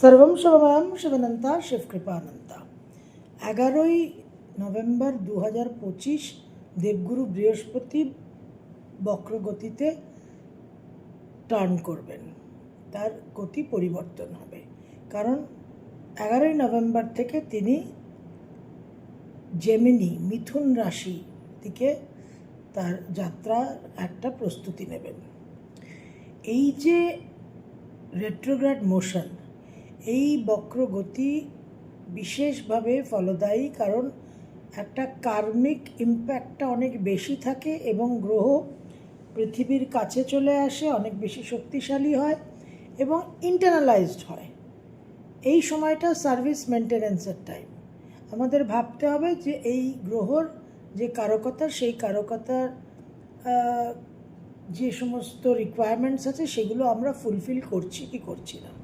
সর্বম শিবময়ম শিবনন্তা শিবকৃপানন্তা এগারোই নভেম্বর দু হাজার পঁচিশ দেবগুরু বৃহস্পতি বক্রগতিতে টার্ন করবেন। তার গতি পরিবর্তন হবে। কারণ এগারোই নভেম্বর থেকে তিনি জেমিনি মিথুন রাশি দিকে তার যাত্রার একটা প্রস্তুতি নেবেন। এই যে রেট্রোগ্রাড মোশন এই বক্রগতি বিশেষভাবে ফলদায়ী কারণ একটা কার্মিক ইম্প্যাক্টটা অনেক বেশি থাকে এবং গ্রহ পৃথিবীর কাছে চলে আসে, অনেক বেশি শক্তিশালী হয় এবং ইন্টারনালাইজড হয়। এই সময়টা সার্ভিস মেনটেন্যান্সের টাইম আমাদের ভাবতে হবে যে এই গ্রহর যে কারকতা, সেই কারকতার যে সমস্ত রিকোয়ারমেন্টস আছে, সেগুলো আমরা ফুলফিল করছি কি করছি না।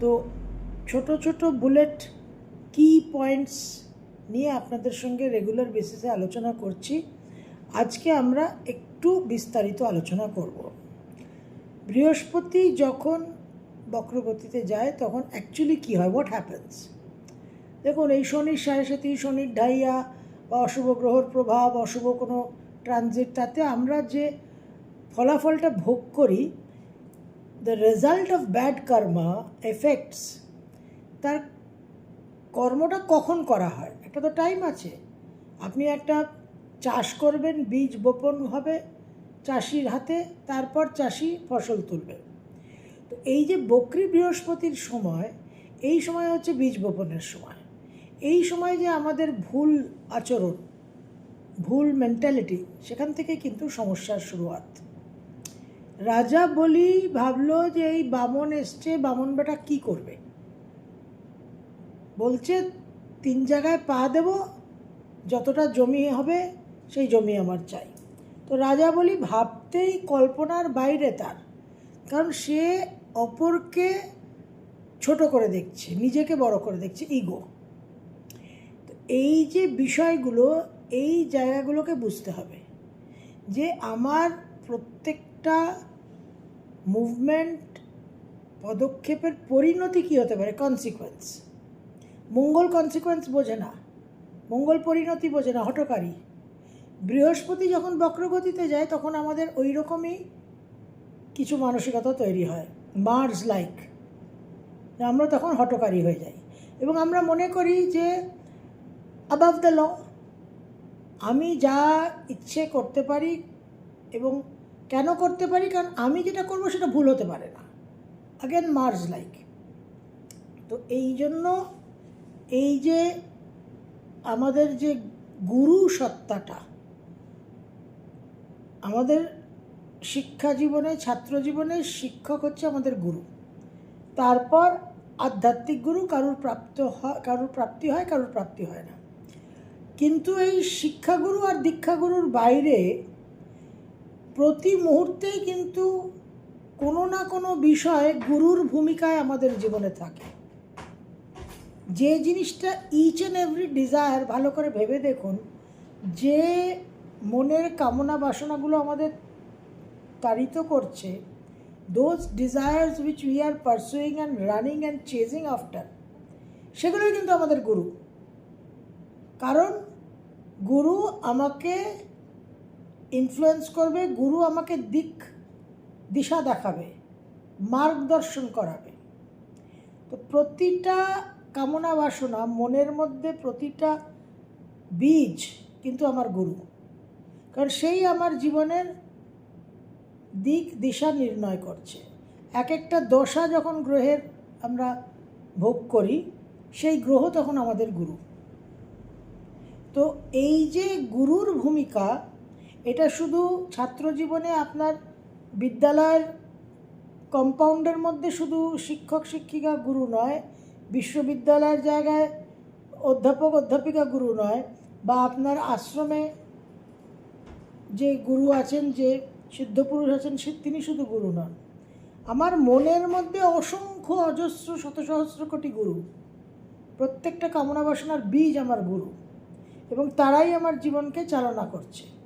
তো ছোট ছোট বুলেট কি পয়েন্টস নিয়ে আপনাদের সঙ্গে রেগুলার বেসিসে আলোচনা করছি। আজকে আমরা একটু বিস্তারিত আলোচনা করব। বৃহস্পতি যখন বক্রগতিতে যায়, তখন অ্যাকচুয়ালি কী হয়? হোয়াট হ্যাপেন্স দেখুন, এই শনির সাড়ে শনির ঢাইয়া বা অশুভ গ্রহর প্রভাব, অশুভ কোনো ট্রানজিট তাতে আমরা যে ফলাফলটা ভোগ করি the result of bad karma effects তার কর্মটা কখন করা হয়? একটা তো টাইম আছে। আপনি একটা চাষ করবেন, বীজ বপন হবে চাষির হাতে, তারপর চাষি ফসল তুলবে। তো এই যে বকরি বৃহস্পতির সময়, এই সময় হচ্ছে বীজ বপনের সময়। এই সময় যে আমাদের ভুল আচরণ, ভুল মেন্টালিটি সেখান থেকে কিন্তু সমস্যার শুরুয়াত। রাজা বলি ভাবলো যে এই বামন এসছে, বামন বেটা কি করবে? বলছে, তিন জায়গায় পা দেব, যতটা জমি হবে সেই জমি আমার চাই। তো রাজা বলি, ভাবতেই কল্পনার বাইরে তার, কারণ সে অপরকে ছোট করে দেখছে, নিজেকে বড় করে দেখছে ইগো তো এই যে বিষয়গুলো, এই জায়গাগুলোকে বুঝতে হবে যে আমার প্রত্যেকটা মুভমেন্ট পদক্ষেপের পরিণতি কী হতে পারে? কনসিকোয়েন্স মঙ্গল কনসিকোয়েন্স বোঝে না। মঙ্গল পরিণতি বোঝে না হটকারী বৃহস্পতি যখন বক্রগতিতে যায়, তখন আমাদের ওই রকমই কিছু মানসিকতা তৈরি হয় মার্স লাইক আমরা তখন হটকারী হয়ে যাই। এবং আমরা মনে করি যে অ্যাবাভ দ্য ল আমি যা ইচ্ছে করতে পারি এবং কেন করতে পারি? কারণ আমি যেটা করব সেটা ভুল হতে পারে না। আগেন মার্স লাইক তো এই জন্য এই যে আমাদের যে গুরু সত্তাটা, আমাদের শিক্ষা জীবনে, ছাত্র জীবনে শিক্ষক হচ্ছে আমাদের গুরু। তারপর আধ্যাত্মিক গুরু কারুর প্রাপ্ত হয়, কারুর প্রাপ্তি হয়, কারুর প্রাপ্তি হয় না। কিন্তু এই শিক্ষাগুরু আর দীক্ষাগুরুর বাইরে প্রতি মুহূর্তেই কিন্তু কোনো না কোনো বিষয়ে গুরুর ভূমিকায় আমাদের জীবনে থাকে। যে জিনিসটা ইচ অ্যান্ড এভরি ডিজায়ার ভালো করে ভেবে দেখুন, যে মনের কামনা বাসনাগুলো আমাদের তাড়িত করছে those desires which we are pursuing and running and chasing after সেগুলোই কিন্তু আমাদের গুরু। কারণ গুরু আমাকে ইনফ্লুয়েন্স করবে, গুরু আমাকে দিক, দিশা দেখাবে, মার্গদর্শন করাবে। তো প্রতিটা কামনা বাসনা মনের মধ্যে প্রতিটা বীজ কিন্তু আমার গুরু। কারণ সেই আমার জীবনের দিক, দিশা নির্ণয় করছে। এক একটা দশা যখন গ্রহের আমরা ভোগ করি, সেই গ্রহ তখন আমাদের গুরু। তো এই যে গুরুর ভূমিকা এটা শুধু ছাত্র জীবনে আপনার বিদ্যালয়ের কম্পাউন্ডের মধ্যে শুধু শিক্ষক, শিক্ষিকা গুরু নয়, বিশ্ববিদ্যালয়ের জায়গায় অধ্যাপক, অধ্যাপিকা গুরু নয়, বা আপনার আশ্রমে যে গুরু আছেন, যে সিদ্ধপুরুষ আছেন, সে তিনি শুধু গুরু নন। আমার মনের মধ্যে অসংখ্য অজস্র শত সহস্র কোটি গুরু। প্রত্যেকটা কামনা বাসনার বীজ আমার গুরু এবং তারাই আমার জীবনকে চালনা করছে।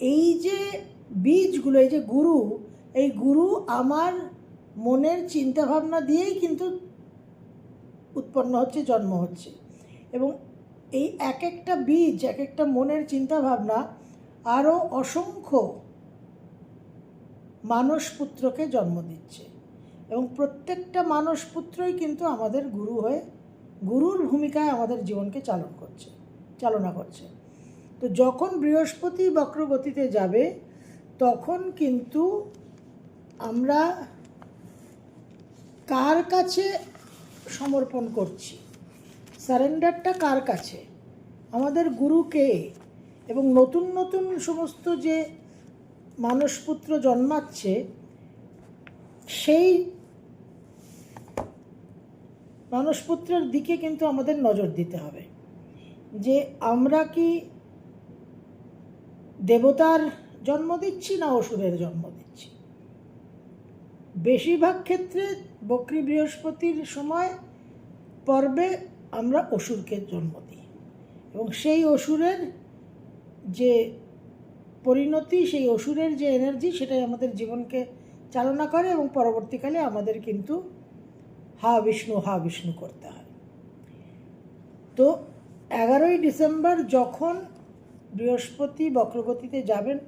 এই যে বীজগুলো, এই যে গুরু, এই গুরু আমার মনের চিন্তাভাবনা দিয়েই কিন্তু উৎপন্ন হচ্ছে, জন্ম হচ্ছে। এবং এই এক একটা বীজ এক একটা মনের চিন্তাভাবনা আরও অসংখ্য মানসপুত্রকে জন্ম দিচ্ছে। এবং প্রত্যেকটা মানসপুত্রই কিন্তু আমাদের গুরু হয়ে, গুরুর ভূমিকায় আমাদের জীবনকে চালন করছে, চালনা করছে। তো যখন বৃহস্পতি বক্রগতিতে যাবে, তখন কিন্তু আমরা কার কাছে সমর্পণ করছি? সারেন্ডারটা কার কাছে? আমাদের গুরুকে এবং নতুন নতুন সমস্ত যে মানসপুত্র জন্মাচ্ছে, সেই মানসপুত্রের দিকে কিন্তু আমাদের নজর দিতে হবে। যে আমরা কি দেবতার জন্ম দিচ্ছি না অসুরের জন্ম দিচ্ছি? বেশিরভাগ ক্ষেত্রে বক্রী বৃহস্পতির সময় পর্বে আমরা অসুরকে জন্ম দিই। এবং সেই অসুরের যে পরিণতি, সেই অসুরের যে এনার্জি সেটাই আমাদের জীবনকে চালনা করে এবং পরবর্তীকালে আমাদের কিন্তু হা বিষ্ণু হা বিষ্ণু করতে হয়। তো এগারোই ডিসেম্বর যখন বৃহস্পতি বক্রগতিতে যাবেন,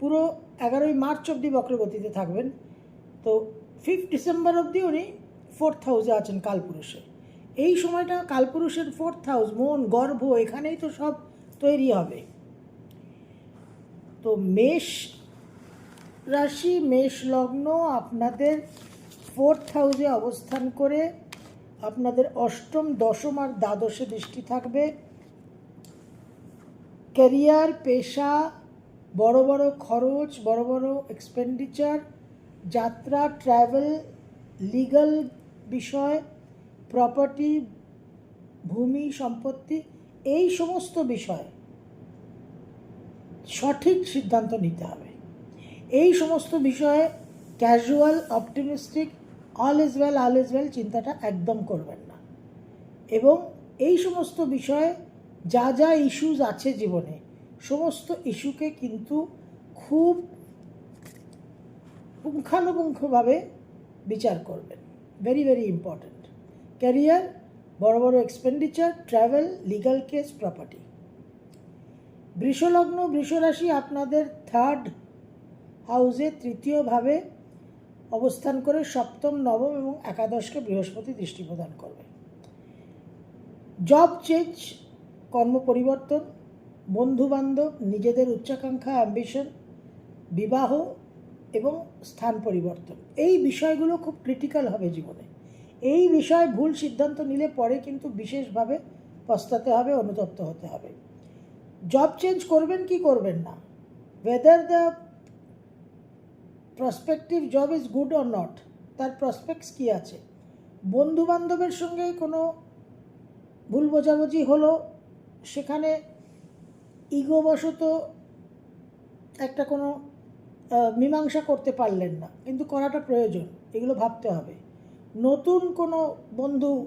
পুরো এগারোই মার্চ অবধি বক্রগতিতে থাকবেন। তো ফিফথ ডিসেম্বর অবধি উনি ফোর্থ হাউসে আছেন কালপুরুষে। এই সময়টা কালপুরুষের ফোর্থ হাউস মন, গর্ভ, এখানেই তো সব তৈরি হবে। তো মেষ রাশি, মেষ লগ্ন আপনাদের ফোর্থ হাউসে অবস্থান করে আপনাদের অষ্টম, দশম আর দ্বাদশে দৃষ্টি থাকবে। ক্যারিয়ার, পেশা, বড় বড় খরচ, বড় বড় এক্সপেন্ডিচার যাত্রা ট্রাভেল লিগাল বিষয় প্রপার্টি ভূমি, সম্পত্তি, এই সমস্ত বিষয় সঠিক সিদ্ধান্ত নিতে হবে। এই সমস্ত বিষয়ে casual optimistic all is well all is well চিন্তাটা একদম করবেন না। এবং এই সমস্ত বিষয়ে যা যা ইস্যুজ আছে জীবনে, সমস্ত ইস্যুকে কিন্তু খুব পুঙ্খানুপুঙ্খভাবে বিচার করবেন। ভেরি ভেরি ইম্পর্ট্যান্ট ক্যারিয়ার বড় বড় expenditure travel legal case property বৃষলগ্ন, বৃষরাশি আপনাদের থার্ড হাউসে তৃতীয়ভাবে অবস্থান করে সপ্তম, নবম এবং একাদশকে বৃহস্পতি দৃষ্টি প্রদান করবে। জব চেঞ্জ কর্ম পরিবর্তন বন্ধুবান্ধব, নিজেদের উচ্চাকাঙ্ক্ষা অ্যাম্বিশন বিবাহ এবং স্থান পরিবর্তন। এই বিষয়গুলো খুব ক্রিটিক্যাল হবে জীবনে। এই বিষয়ে ভুল সিদ্ধান্ত নিলে পরে কিন্তু বিশেষভাবে পস্তাতে হবে, অনুতপ্ত হতে হবে। জব চেঞ্জ করবেন কি করবেন না? Whether the prospective job is good or not তার প্রসপেক্টস কী আছে? বন্ধু বান্ধবের সঙ্গে কোনো ভুল বোঝাবুঝি হলো সেখানে ইগোবশত একটা কোনো মীমাংসা করতে পারলেন না। কিন্তু করাটা প্রয়োজন, এগুলো ভাবতে হবে। নতুন কোনো বন্ধু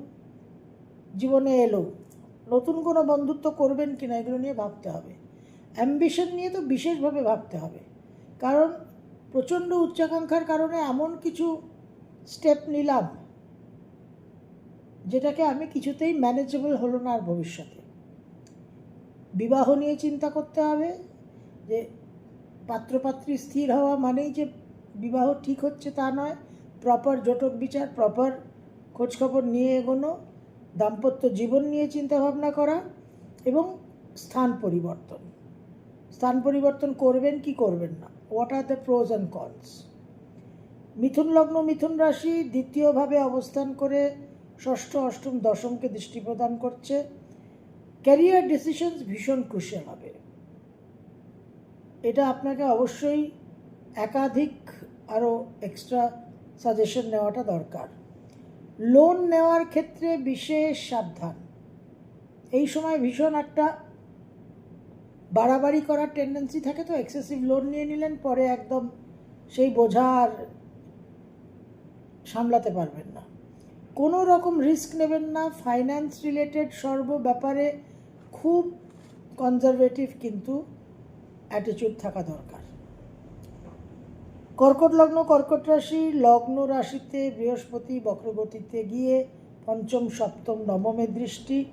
জীবনে এলো, নতুন কোনো বন্ধুত্ব করবেন কি না এগুলো নিয়ে ভাবতে হবে। অ্যাম্বিশন নিয়ে তো বিশেষভাবে ভাবতে হবে। কারণ প্রচণ্ড উচ্চাকাঙ্ক্ষার কারণে এমন কিছু স্টেপ নিলাম, যেটাকে আমি কিছুতেই ম্যানেজেবল হলো না আর ভবিষ্যতে। বিবাহ নিয়ে চিন্তা করতে হবে যে পাত্রপাত্রী স্থির হওয়া মানেই যে বিবাহ ঠিক হচ্ছে তা নয়। প্রপার জটক বিচার প্রপার খোঁজখবর নিয়ে এগোনো, দাম্পত্য জীবন নিয়ে চিন্তাভাবনা করা এবং স্থান পরিবর্তন। স্থান পরিবর্তন করবেন কি করবেন না? What are the pros and cons মিথুন লগ্ন, মিথুন রাশি দ্বিতীয়ভাবে অবস্থান করে ষষ্ঠ, অষ্টম, দশমকে দৃষ্টি প্রদান করছে। ক্যারিয়ার ডিসিশনস ভীষণ ক্রুশিয়াল হবে। এটা আপনাকে অবশ্যই একাধিক আরও এক্সট্রা সাজেশন নেওয়াটা দরকার। লোন নেওয়ার ক্ষেত্রে বিশেষ সাবধান। এই সময় ভীষণ একটা বাড়াবাড়ি করার টেন্ডেন্সি থাকে তো এক্সেসিভ লোন নিয়ে নিলেন, পরে একদম সেই বোঝা আর সামলাতে পারবেন না। কোনো রকম রিস্ক নেবেন না। ফাইন্যান্স রিলেটেড সর্ব ব্যাপারে খুব কনজারভেটিভ কিন্তু অ্যাটিটিউড থাকা দরকার। কর্কট লগ্ন, কর্কট রাশি, লগ্ন রাশিতে বৃহস্পতি বক্রগতিতে গিয়ে পঞ্চম, সপ্তম নবমের দৃষ্টি,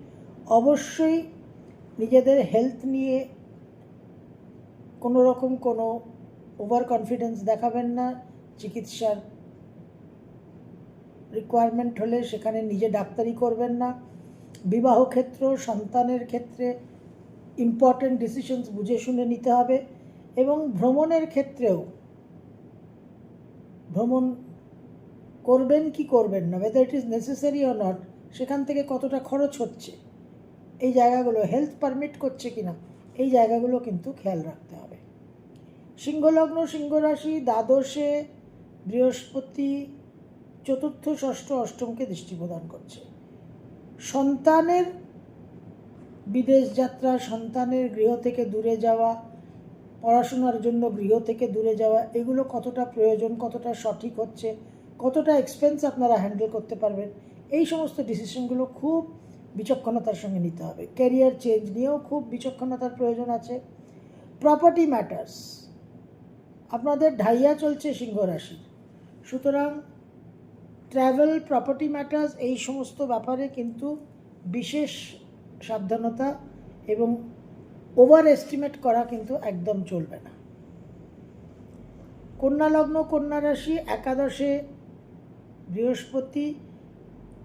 অবশ্যই নিজেদের হেলথ নিয়ে কোনো রকম কোনো ওভার কনফিডেন্স দেখাবেন না। চিকিৎসার রিকোয়ারমেন্ট হলে সেখানে নিজে ডাক্তারি করবেন না। বিবাহ ক্ষেত্র, সন্তানের ক্ষেত্রে ইম্পর্ট্যান্ট ডিসিশনস বুঝে শুনে নিতে হবে এবং ভ্রমণের ক্ষেত্রেও। ভ্রমণ করবেন কি করবেন না whether it is necessary or not সেখান থেকে কতটা খরচ হচ্ছে, এই জায়গাগুলো হেলথ পারমিট করছে কি না এই জায়গাগুলো কিন্তু খেয়াল রাখতে হবে। সিংহলগ্ন, সিংহরাশি, দ্বাদশে বৃহস্পতি, চতুর্থ, ষষ্ঠ, অষ্টমকে দৃষ্টি প্রদান করছে। সন্তানের বিদেশ যাত্রা, সন্তানের গৃহ থেকে দূরে যাওয়া, পড়াশোনার জন্য গৃহ থেকে দূরে যাওয়া, এগুলো কতটা প্রয়োজন, কতটা সঠিক হচ্ছে, কতটা এক্সপেন্স আপনারা হ্যান্ডেল করতে পারবেন, এই সমস্ত ডিসিশনগুলো খুব বিচক্ষণতার সঙ্গে নিতে হবে। ক্যারিয়ার চেঞ্জ নিয়েও খুব বিচক্ষণতার প্রয়োজন আছে। প্রপার্টি ম্যাটার্স আপনাদের ঢাইয়া চলছে সিংহ রাশির। সুতরাং ট্রাভেল প্রপার্টি ম্যাটার্স এই সমস্ত ব্যাপারে কিন্তু বিশেষ সাবধানতা এবং ওভার এস্টিমেট করা কিন্তু একদম চলবে না। কন্যা লগ্ন কন্যা রাশি একাদশে বৃহস্পতি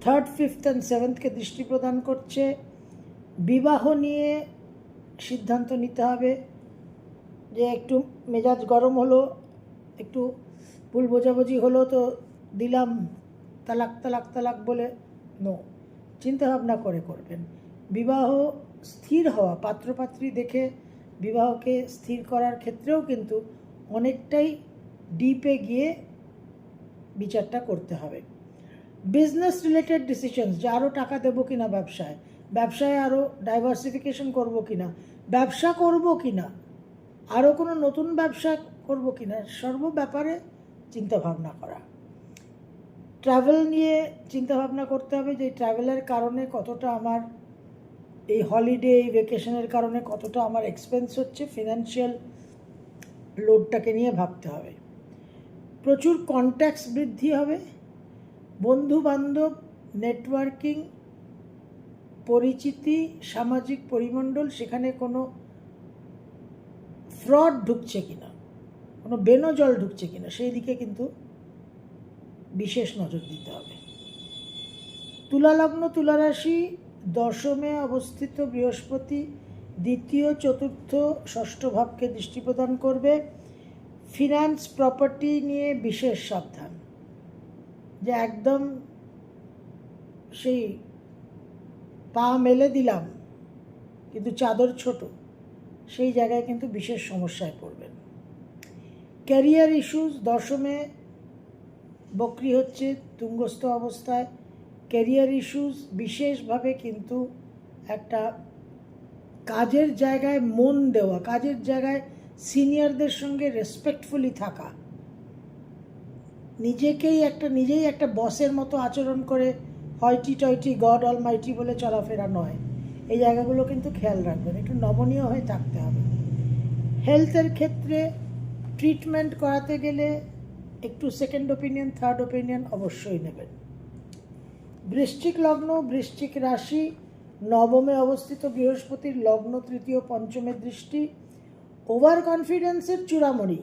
থার্ড ফিফথ অ্যান্ড সেভেন্থকে দৃষ্টি প্রদান করছে। বিবাহ নিয়ে সিদ্ধান্ত নিতে হবে যে একটু মেজাজ গরম হলো, একটু ভুল বোঝাবুঝি হলো, তো দিলাম তালাক তালাক তালাক বলে নো। চিন্তাভাবনা করে করবেন। বিবাহ স্থির হওয়া, পাত্রপাত্রী দেখে বিবাহকে স্থির করার ক্ষেত্রেও কিন্তু অনেকটাই ডিপে গিয়ে বিচারটা করতে হবে। বিজনেস রিলেটেড ডিসিশনস যে আরও টাকা দেবো কিনা ব্যবসায় ব্যবসায় আরও ডাইভার্সিফিকেশন করব কিনা, ব্যবসা করব কিনা আরও কোনো নতুন ব্যবসা করব কিনা, সর্ব ব্যাপারে চিন্তাভাবনা করা। ট্রাভেল নিয়ে চিন্তাভাবনা করতে হবে যে ট্রাভেলের কারণে কতটা আমার এই হলিডে এই ভেকেশনের কারণে কতটা আমার এক্সপেন্স হচ্ছে ফিনান্সিয়াল লোডটাকে নিয়ে ভাবতে হবে। প্রচুর কন্ট্যাক্টস বৃদ্ধি হবে বন্ধু বান্ধব নেটওয়ার্কিং পরিচিতি, সামাজিক পরিমণ্ডল, সেখানে কোনো ফ্রড ঢুকছে কিনা, কোনো বেনজল ঢুকছে কিনা, সেই দিকে কিন্তু বিশেষ নজর দিতে হবে। তুলালগ্ন তুলারাশি দশমে অবস্থিত বৃহস্পতি দ্বিতীয়, চতুর্থ, ষষ্ঠ ভাবকে দৃষ্টি প্রদান করবে। ফিনান্স প্রপার্টি নিয়ে বিশেষ সাবধান। যে একদম সেই পা মেলে দিলাম, কিন্তু চাদর ছোট, সেই জায়গায় কিন্তু বিশেষ সমস্যায় পড়বেন। ক্যারিয়ার ইস্যুস দশমে বকরি হচ্ছে তুঙ্গস্থ অবস্থায়। ক্যারিয়ার ইস্যুস বিশেষভাবে কিন্তু একটা কাজের জায়গায় মন দেওয়া, কাজের জায়গায় সিনিয়রদের সঙ্গে রেসপেক্টফুলি থাকা। নিজেকেই একটা, নিজেই একটা বসের মতো আচরণ করে হয়টি টয়টি গড অল মাইটি বলে চলাফেরা নয়। এই জায়গাগুলো কিন্তু খেয়াল রাখবেন, একটু নমনীয় হয়ে থাকতে হবে। হেলথের ক্ষেত্রে ট্রিটমেন্ট করাতে গেলে একটু সেকেন্ড ওপিনিয়ন থার্ড ওপিনিয়ন অবশ্যই নেবেন। বৃশ্চিক লগ্ন, বৃশ্চিক রাশি, নবমে অবস্থিত বৃহস্পতির লগ্ন, তৃতীয় পঞ্চমের দৃষ্টি ওভার কনফিডেন্সের চূড়ামণি।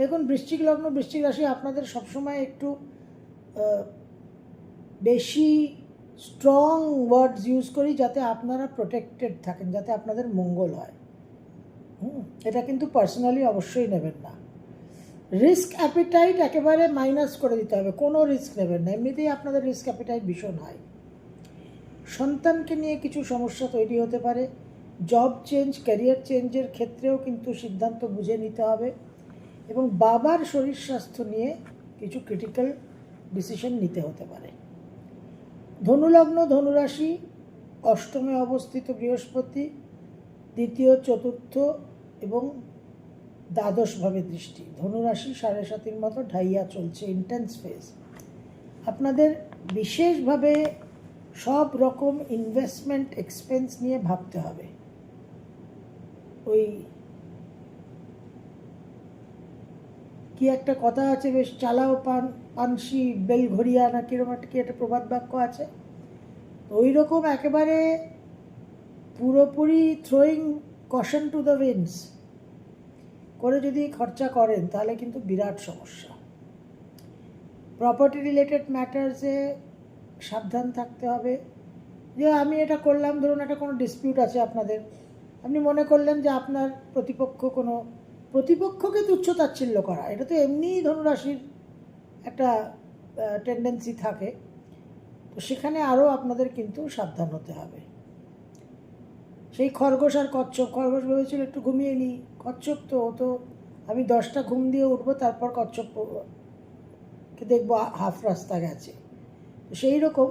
দেখুন, বৃশ্চিক লগ্ন, বৃশ্চিক রাশি আপনাদের সবসময় একটু বেশি স্ট্রং ওয়ার্ডস ইউজ করি যাতে আপনারা প্রোটেক্টেড থাকেন, যাতে আপনাদের মঙ্গল হয়। এটা কিন্তু পার্সোনালি অবশ্যই নেবেন না। রিস্ক অ্যাপিটাইট একেবারে মাইনাস করে দিতে হবে, কোনো রিস্ক নেবেন না। এমনিতেই আপনাদের রিস্ক অ্যাপিটাইট ভীষণ হয় সন্তানকে নিয়ে কিছু সমস্যা তৈরি হতে পারে জব চেঞ্জ ক্যারিয়ার চেঞ্জের ক্ষেত্রেও কিন্তু সিদ্ধান্ত বুঝে নিতে হবে এবং বাবার শরীর স্বাস্থ্য নিয়ে কিছু ক্রিটিক্যাল ডিসিশন নিতে হতে পারে। ধনুলগ্ন ধনুরাশি, অষ্টমে অবস্থিত বৃহস্পতি, দ্বিতীয়, চতুর্থ এবং দ্বাদশভাবে দৃষ্টি। ধনুরাশি সাড়ে সাতির মতো ঢাইয়া চলছে ইন্টেন্স ফেজ আপনাদের বিশেষভাবে সব রকম ইনভেস্টমেন্ট এক্সপেন্স নিয়ে ভাবতে হবে। ওই কি একটা কথা আছে বেশ, চালাও পান, পানসি বেল ঘড়িয়া না কীরকম একটা কি একটা প্রবাদ বাক্য আছে? ওই রকম একেবারে পুরোপুরি throwing caution to the winds করে যদি খরচা করেন, তাহলে কিন্তু বিরাট সমস্যা। প্রপার্টি রিলেটেড ম্যাটার্সে সাবধান থাকতে হবে। যে আমি এটা করলাম, ধরুন একটা কোনো ডিসপিউট আছে আপনাদের, আপনি মনে করলেন যে আপনার প্রতিপক্ষ কোনো, প্রতিপক্ষকে তুচ্ছতাচ্ছিল্য করা, এটা তো এমনিই ধনুরাশির একটা টেন্ডেন্সি থাকে। তো সেখানে আরও আপনাদের কিন্তু সাবধান হতে হবে। সেই খরগোশ আর কচ্ছপ, খরগোশ ভেবেছিল একটু ঘুমিয়ে নিই। কচ্ছপ তো তো আমি দশটা ঘুম দিয়ে উঠবো, তারপর কচ্ছপ কে দেখব হাফ রাস্তা গেছে। তো সেই রকম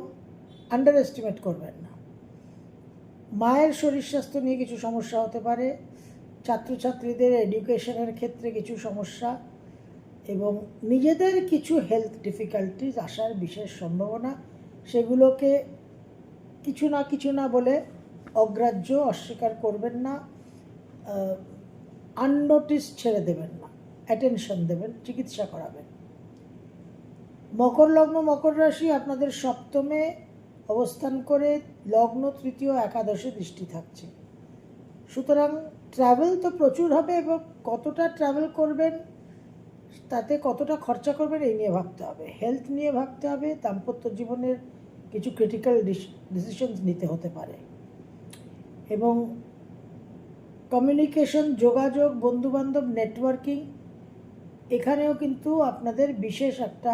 আন্ডার এস্টিমেট করবেন না। মায়ের শরীর স্বাস্থ্য নিয়ে কিছু সমস্যা হতে পারে, ছাত্রছাত্রীদের এডুকেশনের ক্ষেত্রে কিছু সমস্যা, এবং নিজেদের কিছু হেলথ ডিফিকাল্টিস আসার বিশেষ সম্ভাবনা, সেগুলোকে কিছু না কিছু না বলে অগ্রাহ্য, অস্বীকার করবেন না। আননোটিস ছেড়ে দেবেন না অ্যাটেনশন দেবেন, চিকিৎসা করাবেন। মকর লগ্ন, মকর রাশি আপনাদের সপ্তমে অবস্থান করে লগ্ন তৃতীয় একাদশে দৃষ্টি থাকছে। সুতরাং ট্রাভেল তো প্রচুর হবে এবং কতটা ট্রাভেল করবেন, তাতে কতটা খরচা করবেন এই নিয়ে ভাবতে হবে। হেলথ নিয়ে ভাবতে হবে, দাম্পত্য জীবনের কিছু ক্রিটিক্যাল ডিসিশনস নিতে হতে পারে। এবং কমিউনিকেশন, যোগাযোগ, বন্ধুবান্ধব, নেটওয়ার্কিং, এখানেও কিন্তু আপনাদের বিশেষ একটা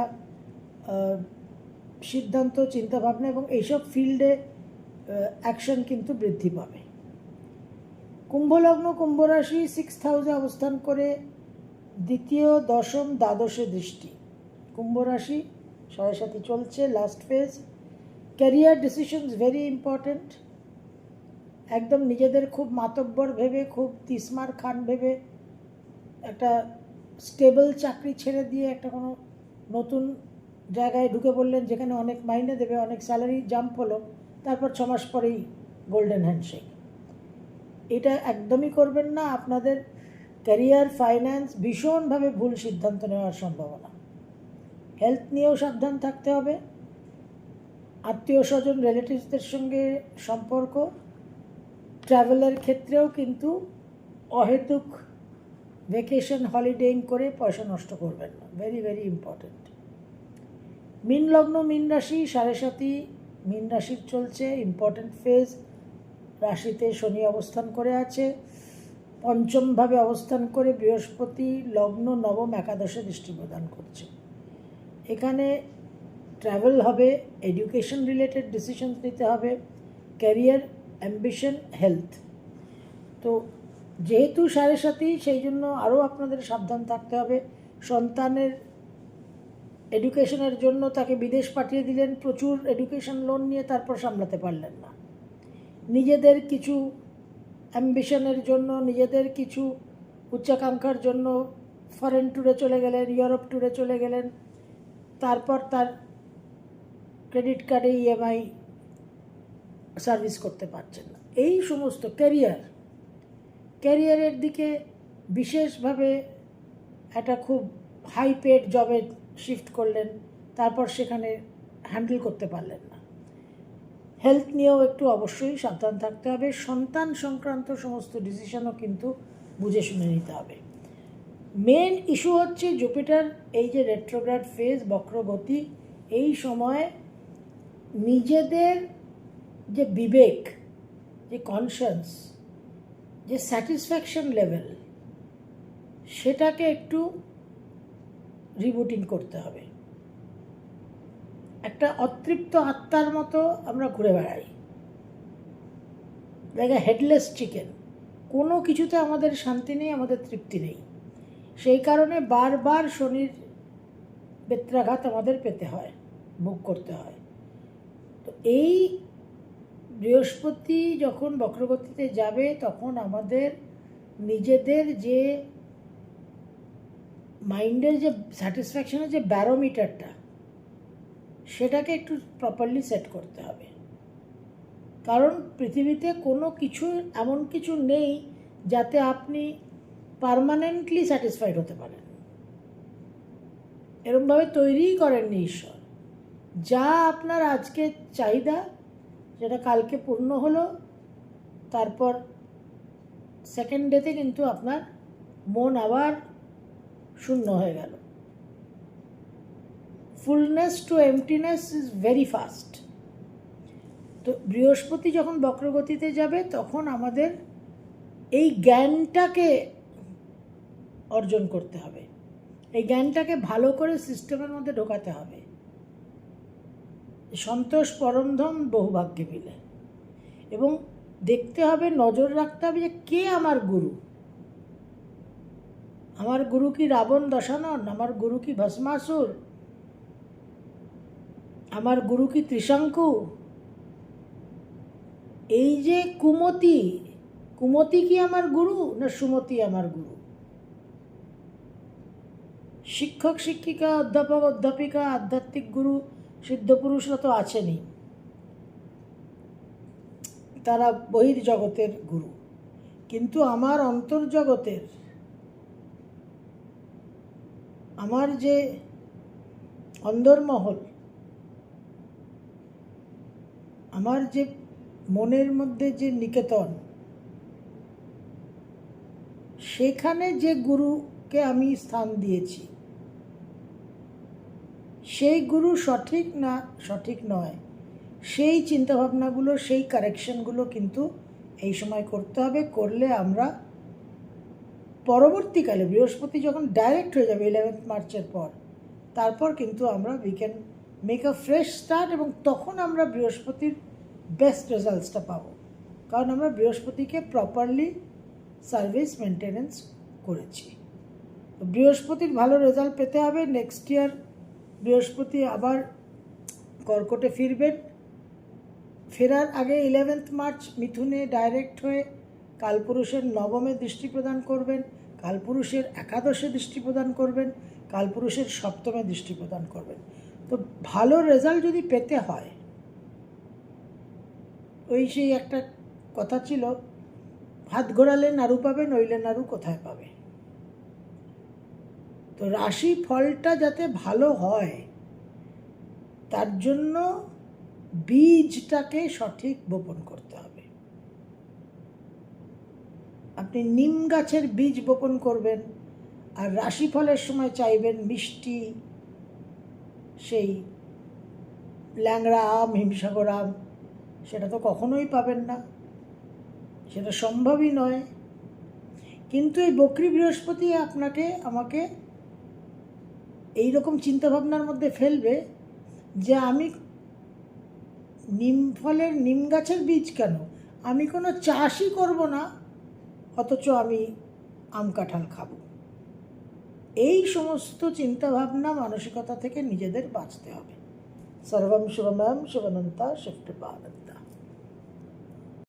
সিদ্ধান্ত, চিন্তাভাবনা এবং এইসব ফিল্ডে অ্যাকশন কিন্তু বৃদ্ধি পাবে। কুম্ভলগ্ন কুম্ভরাশি সিক্স হাউসে অবস্থান করে দ্বিতীয়, দশম, দ্বাদশে দৃষ্টি। কুম্ভরাশি সাথে চলছে, last phase. Career decisions very important. একদম নিজেদের খুব মাতব্বর ভেবে, খুব তিসমার খান ভেবে একটা স্টেবল চাকরি ছেড়ে দিয়ে একটা কোনো নতুন জায়গায় ঢুকে পড়লেন যেখানে অনেক মাইনে দেবে, অনেক স্যালারি জাম্প হলো, তারপর ছ মাস পরেই গোল্ডেন হ্যান্ডশেক। এটা একদমই করবেন না, আপনাদের ক্যারিয়ার, ফাইন্যান্স ভীষণভাবে ভুল সিদ্ধান্ত নেওয়ার সম্ভাবনা। হেলথ নিয়েও সাবধান থাকতে হবে। আত্মীয় স্বজন, রিলেটিভসদের সঙ্গে সম্পর্ক ট্রাভেলের ক্ষেত্রেও কিন্তু অহেতুক ভেকেশন হলিডেইং করে পয়সা নষ্ট করবেন না। ভেরি ভেরি ইম্পর্ট্যান্ট মিন লগ্ন, মিন রাশি, সাড়ে সাতি, মিন রাশির চলছে ইম্পর্ট্যান্ট ফেজ রাশিতে শনি অবস্থান করে আছে, পঞ্চমভাবে অবস্থান করে বৃহস্পতি, লগ্ন, নবম একাদশে দৃষ্টি প্রদান করছে। এখানে ট্রাভেল হবে এডুকেশন রিলেটেড ডিসিশনস নিতে হবে ক্যারিয়ার অ্যাম্বিশন হেলথ তো যেহেতু সাড়ে সাথী সেই জন্য আরও আপনাদের সাবধান থাকতে হবে। সন্তানের এডুকেশনের জন্য তাকে বিদেশ পাঠিয়ে দিলেন। প্রচুর এডুকেশন লোন নিয়ে তারপর সামলাতে পারলেন না। নিজেদের কিছু অ্যাম্বিশনের জন্য, নিজেদের কিছু উচ্চাকাঙ্ক্ষার জন্য ফরেন ট্যুরে চলে গেলেন ইউরোপ ট্যুরে চলে গেলেন। তারপর তার ক্রেডিট কার্ডে ইএমআই সার্ভিস করতে পারছেন না। এই সমস্ত ক্যারিয়ার, ক্যারিয়ারের দিকে বিশেষভাবে একটা খুব হাই পেড জবে শিফট করলেন, তারপর সেখানে হ্যান্ডেল করতে পারলেন না। হেলথ নিয়েও একটু অবশ্যই সাবধান থাকতে হবে। সন্তান সংক্রান্ত সমস্ত ডিসিশনও কিন্তু বুঝে শুনে নিতে হবে। মেন ইস্যু হচ্ছে জুপিটার এই যে রেট্রোগ্রাড ফেজ বক্রগতি, এই সময় নিজেদের যে বিবেক, যে কনসিয়ান্স যে স্যাটিসফ্যাকশন লেভেল সেটাকে একটু রিবুটিং করতে হবে। একটা অতৃপ্ত আত্মার মতো আমরা ঘুরে বেড়াই। দেখা হেডলেস চিকেন কোনো কিছুতে আমাদের শান্তি নেই, আমাদের তৃপ্তি নেই। সেই কারণে বারবার শনির বেত্রাঘাত আমাদের পেতে হয়, ভোগ করতে হয়। তো এই বৃহস্পতি যখন বক্রগতিতে যাবে, তখন আমাদের নিজেদের যে মাইন্ডের যে স্যাটিসফ্যাকশনের যে ব্যারোমিটারটা সেটাকে একটু প্রপারলি সেট করতে হবে। কারণ পৃথিবীতে কোনো কিছু, এমন কিছু নেই যাতে আপনি পারমানেন্টলি স্যাটিসফাইড হতে পারেন। এরমভাবে তৈরিই করেননি ঈশ্বর। যা আপনার আজকে চাহিদা যেটা কালকে পূর্ণ হলো, তারপর সেকেন্ড ডেতে কিন্তু আপনার মন আবার শূন্য হয়ে গেল। Fullness to emptiness is very fast তো বৃহস্পতি যখন বক্রগতিতে যাবে, তখন আমাদের এই জ্ঞানটাকে অর্জন করতে হবে। এই জ্ঞানটাকে ভালো করে সিস্টেমের মধ্যে ঢোকাতে হবে। সন্তোষ পরমধম বহুভাগ্যে মিলে। এবং দেখতে হবে, নজর রাখতে হবে যে কে আমার গুরু? আমার গুরু কি রাবণ দশানন? আমার গুরু কি ভস্মাসুর? আমার গুরু কি ত্রিশঙ্কু? এই যে কুমতি কুমতি কি আমার গুরু না সুমতি আমার গুরু? শিক্ষক, শিক্ষিকা, অধ্যাপক, অধ্যাপিকা, আধ্যাত্মিক গুরু সিদ্ধপুরুষরা তো আছেনই। তারা বহির্জগতের গুরু। কিন্তু আমার অন্তর্জগতের, আমার যে অন্দরমহল আমার যে মনের মধ্যে যে নিকেতন, সেখানে যে গুরুকে আমি স্থান দিয়েছি সেই গুরু সঠিক না, সঠিক নয়। সেই চিন্তাভাবনাগুলো, সেই কারেকশনগুলো কিন্তু এই সময় করতে হবে। করলে আমরা পরবর্তীকালে, বৃহস্পতি যখন ডাইরেক্ট হয়ে যাবে ইলেভেন্থ মার্চের পর, তারপর কিন্তু আমরা we can make a fresh start এবং তখন আমরা বৃহস্পতির বেস্ট রেজাল্টসটা পাবো। কারণ আমরা বৃহস্পতিকে প্রপারলি সার্ভিস মেনটেনেন্স করেছি। বৃহস্পতির ভালো রেজাল্ট পেতে হবে। নেক্সট ইয়ার বৃহস্পতি আবার কর্কটে ফিরবেন। ফেরার আগে ইলেভেন্থ মার্চ মিথুনে ডাইরেক্ট হয়ে কালপুরুষের নবমে দৃষ্টি প্রদান করবেন, কালপুরুষের একাদশে দৃষ্টি প্রদান করবেন, কালপুরুষের সপ্তমে দৃষ্টি প্রদান করবেন। তো ভালো রেজাল্ট যদি পেতে হয়, ওই সেই একটা কথা ছিল, হাত ঘোরালে নাড়ু পাবে নইলে নাড়ু কোথায় পাবে? তো রাশি ফলটা যাতে ভালো হয়, তার জন্য বীজটাকে সঠিক বপন করতে হবে। আপনি নিম গাছের বীজ বপন করবেন, আর রাশিফলের সময় চাইবেন মিষ্টি, সেই ল্যাংড়া আম, হিমসাগর আম, সেটা তো কখনোই পাবেন না। সেটা সম্ভবই নয়। কিন্তু এই বকরি বৃহস্পতি আপনাকে, আমাকে এই রকম চিন্তাভাবনার মধ্যে ফেলবে যে আমি নিম ফলের নিম গাছের বীজ কেন? আমি কোনো চাষই করব না, অথচ আমি আম কাঁঠাল খাব। এই সমস্ত চিন্তাভাবনা মানসিকতা থেকে নিজেদের বাঁচতে হবে। সর্বম শুভময়ম শুভনন্তা শিফট পালন